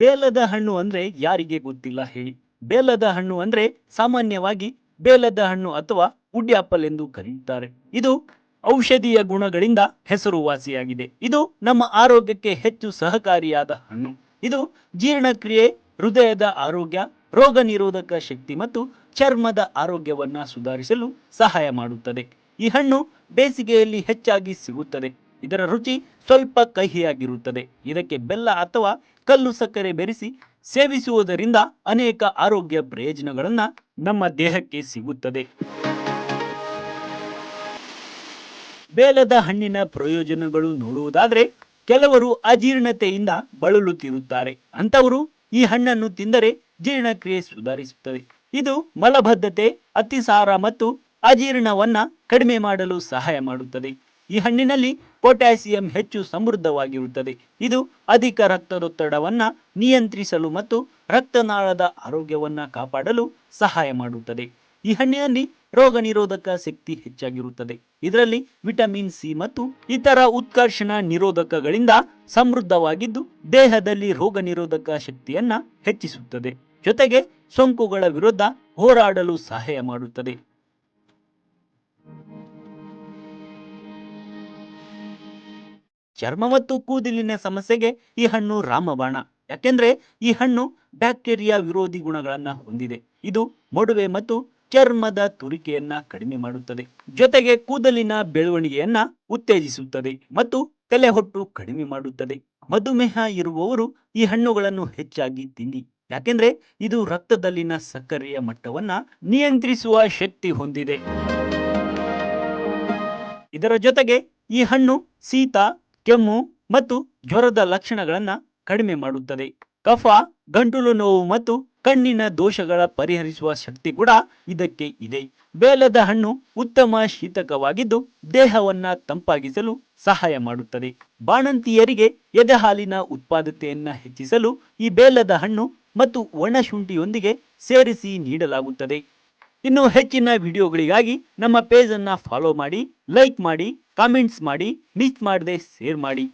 ಬೇಲದ ಹಣ್ಣು ಅಂದ್ರೆ ಯಾರಿಗೆ ಗೊತ್ತಿಲ್ಲ ಹೇಳಿ. ಬೇಲದ ಹಣ್ಣು ಅಂದ್ರೆ ಸಾಮಾನ್ಯವಾಗಿ ಬೇಲದ ಹಣ್ಣು ಅಥವಾ ಆಪಲ್ ಎಂದು ಕರೆಯುತ್ತಾರೆ ಇದು ಔಷಧೀಯ ಗುಣಗಳಿಂದ ಹೆಸರುವಾಸಿಯಾಗಿದೆ. ಇದು ನಮ್ಮ ಆರೋಗ್ಯಕ್ಕೆ ಹೆಚ್ಚು ಸಹಕಾರಿಯಾದ ಹಣ್ಣು. ಇದು ಜೀರ್ಣಕ್ರಿಯೆ, ಹೃದಯದ ಆರೋಗ್ಯ, ರೋಗ ನಿರೋಧಕ ಶಕ್ತಿ ಮತ್ತು ಚರ್ಮದ ಆರೋಗ್ಯವನ್ನ ಸುಧಾರಿಸಲು ಸಹಾಯ ಮಾಡುತ್ತದೆ. ಈ ಹಣ್ಣು ಬೇಸಿಗೆಯಲ್ಲಿ ಹೆಚ್ಚಾಗಿ ಸಿಗುತ್ತದೆ. ಇದರ ರುಚಿ ಸ್ವಲ್ಪ ಕಹಿಯಾಗಿರುತ್ತದೆ. ಇದಕ್ಕೆ ಬೆಲ್ಲ ಅಥವಾ ಕಲ್ಲು ಸಕ್ಕರೆ ಬೆರೆಸಿ ಸೇವಿಸುವುದರಿಂದ ಅನೇಕ ಆರೋಗ್ಯ ಪ್ರಯೋಜನಗಳನ್ನು ನಮ್ಮ ದೇಹಕ್ಕೆ ಸಿಗುತ್ತದೆ. ಬೇಲದ ಹಣ್ಣಿನ ಪ್ರಯೋಜನಗಳು ನೋಡುವುದಾದರೆ ಕೆಲವರು ಅಜೀರ್ಣತೆಯಿಂದ ಬಳಲುತ್ತಿರುತ್ತಾರೆ. ಅಂತವರು ಈ ಹಣ್ಣನ್ನು ತಿಂದರೆ ಜೀರ್ಣಕ್ರಿಯೆ ಸುಧಾರಿಸುತ್ತದೆ. ಇದು ಮಲಬದ್ಧತೆ, ಅತಿಸಾರ ಮತ್ತು ಅಜೀರ್ಣವನ್ನ ಕಡಿಮೆ ಮಾಡಲು ಸಹಾಯ ಮಾಡುತ್ತದೆ. ಈ ಹಣ್ಣಿನಲ್ಲಿ ಪೊಟ್ಯಾಸಿಯಂ ಹೆಚ್ಚು ಸಮೃದ್ಧವಾಗಿರುತ್ತದೆ. ಇದು ಅಧಿಕ ರಕ್ತದೊತ್ತಡವನ್ನು ನಿಯಂತ್ರಿಸಲು ಮತ್ತು ರಕ್ತನಾಳದ ಆರೋಗ್ಯವನ್ನು ಕಾಪಾಡಲು ಸಹಾಯ ಮಾಡುತ್ತದೆ. ಈ ಹಣ್ಣಿನಲ್ಲಿ ರೋಗ ನಿರೋಧಕ ಶಕ್ತಿ ಹೆಚ್ಚಾಗಿರುತ್ತದೆ. ಇದರಲ್ಲಿ ವಿಟಮಿನ್ ಸಿ ಮತ್ತು ಇತರ ಉತ್ಕರ್ಷಣ ನಿರೋಧಕಗಳಿಂದ ಸಮೃದ್ಧವಾಗಿದ್ದು, ದೇಹದಲ್ಲಿ ರೋಗ ನಿರೋಧಕ ಶಕ್ತಿಯನ್ನ ಹೆಚ್ಚಿಸುತ್ತದೆ. ಜೊತೆಗೆ ಸೋಂಕುಗಳ ವಿರುದ್ಧ ಹೋರಾಡಲು ಸಹಾಯ ಮಾಡುತ್ತದೆ. ಚರ್ಮ ಮತ್ತು ಕೂದಲಿನ ಸಮಸ್ಯೆಗೆ ಈ ಹಣ್ಣು ರಾಮಬಾಣ. ಯಾಕೆಂದ್ರೆ ಈ ಹಣ್ಣು ಬ್ಯಾಕ್ಟೀರಿಯಾ ವಿರೋಧಿ ಗುಣಗಳನ್ನ ಹೊಂದಿದೆ. ಇದು ಮೊಡವೆ ಮತ್ತು ಚರ್ಮದ ತುರಿಕೆಯನ್ನ ಕಡಿಮೆ ಮಾಡುತ್ತದೆ. ಜೊತೆಗೆ ಕೂದಲಿನ ಬೆಳವಣಿಗೆಯನ್ನ ಉತ್ತೇಜಿಸುತ್ತದೆ ಮತ್ತು ತಲೆ ಹೊಟ್ಟು ಕಡಿಮೆ ಮಾಡುತ್ತದೆ. ಮಧುಮೇಹ ಇರುವವರು ಈ ಹಣ್ಣುಗಳನ್ನು ಹೆಚ್ಚಾಗಿ ತಿನ್ನಿ. ಯಾಕೆಂದ್ರೆ ಇದು ರಕ್ತದಲ್ಲಿನ ಸಕ್ಕರೆಯ ಮಟ್ಟವನ್ನ ನಿಯಂತ್ರಿಸುವ ಶಕ್ತಿ ಹೊಂದಿದೆ. ಇದರ ಜೊತೆಗೆ ಈ ಹಣ್ಣು ಶೀತ ಕೆಮ್ಮು ಮತ್ತು ಜ್ವರದ ಲಕ್ಷಣಗಳನ್ನು ಕಡಿಮೆ ಮಾಡುತ್ತದೆ. ಕಫ, ಗಂಟಲು ನೋವು ಮತ್ತು ಕಣ್ಣಿನ ದೋಷಗಳ ಪರಿಹರಿಸುವ ಶಕ್ತಿ ಕೂಡ ಇದಕ್ಕೆ ಇದೆ. ಬೇಲದ ಹಣ್ಣು ಉತ್ತಮ ಶೀತಕವಾಗಿದ್ದು ದೇಹವನ್ನ ತಂಪಾಗಿಸಲು ಸಹಾಯ ಮಾಡುತ್ತದೆ. ಬಾಣಂತಿಯರಿಗೆ ಎದೆಹಾಲಿನ ಉತ್ಪಾದತೆಯನ್ನ ಹೆಚ್ಚಿಸಲು ಈ ಬೇಲದ ಹಣ್ಣು ಮತ್ತು ಒಣಶುಂಠಿಯೊಂದಿಗೆ ಸೇರಿಸಿ ನೀಡಲಾಗುತ್ತದೆ. ಇನ್ನು ಹೆಚ್ಚಿನ ವಿಡಿಯೋಗಳಿಗಾಗಿ ನಮ್ಮ ಪೇಜನ್ನು ಫಾಲೋ ಮಾಡಿ ಲೈಕ್ ಮಾಡಿ ಕಾಮೆಂಟ್ಸ್ ಮಾಡಿ ಮಿಸ್ ಮಾಡದೆ ಶೇರ್ ಮಾಡಿ.